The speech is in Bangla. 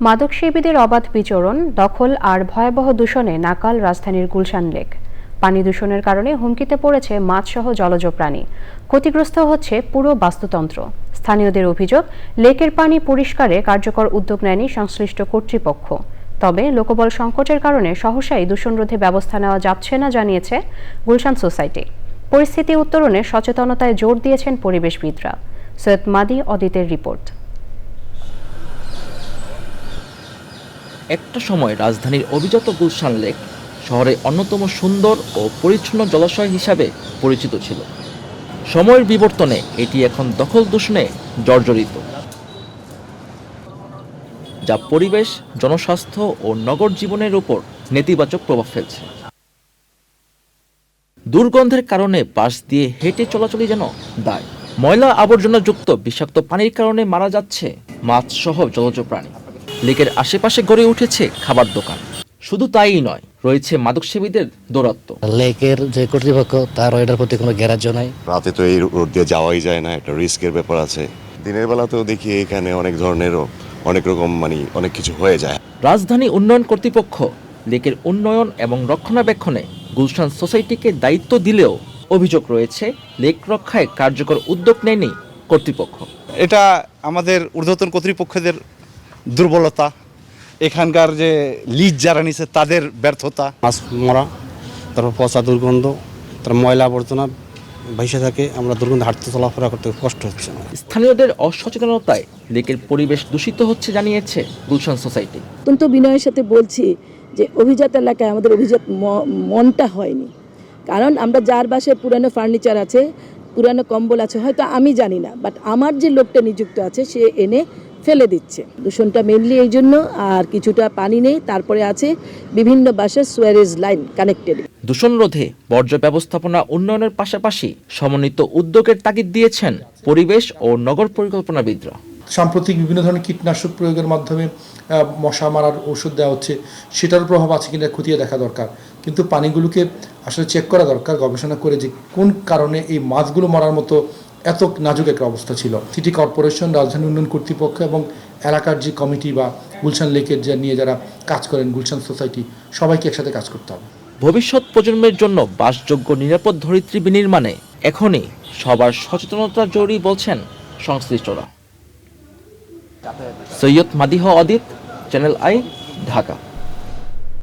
মাদকসেবীদের অবাধ বিচরণ, দখল আর ভয়াবহ দূষণে নাকাল রাজধানীর গুলশান লেক। পানি দূষণের কারণে হুমকিতে পড়েছে মাছসহ জলজ প্রাণী। ক্ষতিগ্রস্ত হচ্ছে পুরো বাস্তুতন্ত্র। স্থানীয়দের অভিযোগ, লেকের পানি পরিষ্কারে কার্যকর উদ্যোগ নেয়নি সংশ্লিষ্ট কর্তৃপক্ষ। তবে লোকবল সংকটের কারণে সহসাই দূষণ রোধে ব্যবস্থা নেওয়া যাচ্ছে না জানিয়েছে গুলশান সোসাইটি। পরিস্থিতি উত্তরণে সচেতনতায় জোর দিয়েছেন পরিবেশবিদরা। সৈয়দ মাদি অদিতের রিপোর্ট। একটা সময় রাজধানীর অভিজাত গুলশান লেক শহরের অন্যতম সুন্দর ও পরিচ্ছন্ন জলাশয় হিসাবে পরিচিত ছিল। সময়ের বিবর্তনে এটি এখন দখল দূষণে জর্জরিত। যা পরিবেশ, জনস্বাস্থ্য ও নগর জীবনের উপর নেতিবাচক প্রভাব ফেলছে। দুর্গন্ধের কারণে পাশ দিয়ে হেঁটে চলাচলই যেন দায়। ময়লা আবর্জনাযুক্ত বিষাক্ত পানির কারণে মারা যাচ্ছে মাছ সহ জলজ প্রাণী। লেকের আশেপাশে গড়ে উঠেছে খাবার দোকান। শুধু তাই নয় রয়েছে মাদকসেবীদের দৌরাত্ম্য। লেকের যে কর্তৃপক্ষ তার এটার প্রতি কোনো গ্যারাজ্য নাই। রাতে তো এই রোড দিয়ে যাওয়াই যায় না একটা রিস্কের ব্যাপার আছে। দিনের বেলাতেও দেখি এখানে অনেক ধরনেরও অনেক রকম মানে অনেক কিছু হয়ে যায়। রাজধানী উন্নয়ন কর্তৃপক্ষ লেকের উন্নয়ন এবং রক্ষণাবেক্ষণে গুলশান সোসাইটিকে দায়িত্ব দিলেও অভিযোগ রয়েছে লেক রক্ষায় কার্যকর উদ্যোগ নেয়নি কর্তৃপক্ষ। এটা আমাদের ঊর্ধ্বতন কর্তৃপক্ষদের দুর্বলতা এখানকার যে লিজ যারা নিছে তাদের ব্যর্থতা। মাছ মরা তারপর পচা দুর্গন্ধ তারপর ময়লা আবর্জনা ভেসে থাকে আমরা দুর্গন্ধ হাঁটতে চলাফেরা করতে কষ্ট হচ্ছে স্থানীয়দের অসচেতনতায় লেকের পরিবেশ দূষিত হচ্ছে জানিয়েছে গুলশান সোসাইটি। অত্যন্ত বিনয়ের সাথে বলছি যে অভিজাত এলাকায় আমাদের অভিজাত ম- মনটা হয়নি। কারণ আমরা যার বাসায় পুরানো ফার্নিচার আছে পুরানো কম্বল আছে হয়তো আমি জানি না বাট আমার যে লোকটা নিযুক্ত আছে সে এনে ফেলে দিচ্ছে। দূষণটা মেনলি এই জন্য আর কিছুটা পানি নেই তারপরে আছে বিভিন্ন বাসার সোয়ারেজ লাইন কানেক্টেড দূষণ রোধে বর্জ্য ব্যবস্থাপনা উন্নয়নের পাশাপাশি সমন্বিত উদ্যোগের তাগিদ দিয়েছেন পরিবেশ ও নগর পরিকল্পনাবিদরা। সাম্প্রতিক বিভিন্ন ধরনের কীটনাশক প্রয়োগের মাধ্যমে মশা মারার ওষুধ দেওয়া হচ্ছে সেটার প্রভাব আছে কিনা খতিয়ে দেখা দরকার। কিন্তু পানিগুলোকে আসলে চেক করা দরকার গবেষণা করে যে কোন কারণে এই মাছগুলো মরার মতো এত নাজুক একটা অবস্থা ছিল। সিটি কর্পোরেশন, রাজধানী উন্নয়ন কর্তৃপক্ষ এবং এলাকার যে কমিটি বা গুলশান লেকের যে নিয়ে যারা কাজ করেন, গুলশান সোসাইটি, সবাইকে একসাথে কাজ করতে হবে। ভবিষ্যৎ প্রজন্মের জন্য বাসযোগ্য নিরাপদ ধরিত্রী বিনির্মাণে এখনই সবার সচেতনতা জরুরি বলছেন সংশ্লিষ্টরা। Syed Madih Adit channel I Dhaka.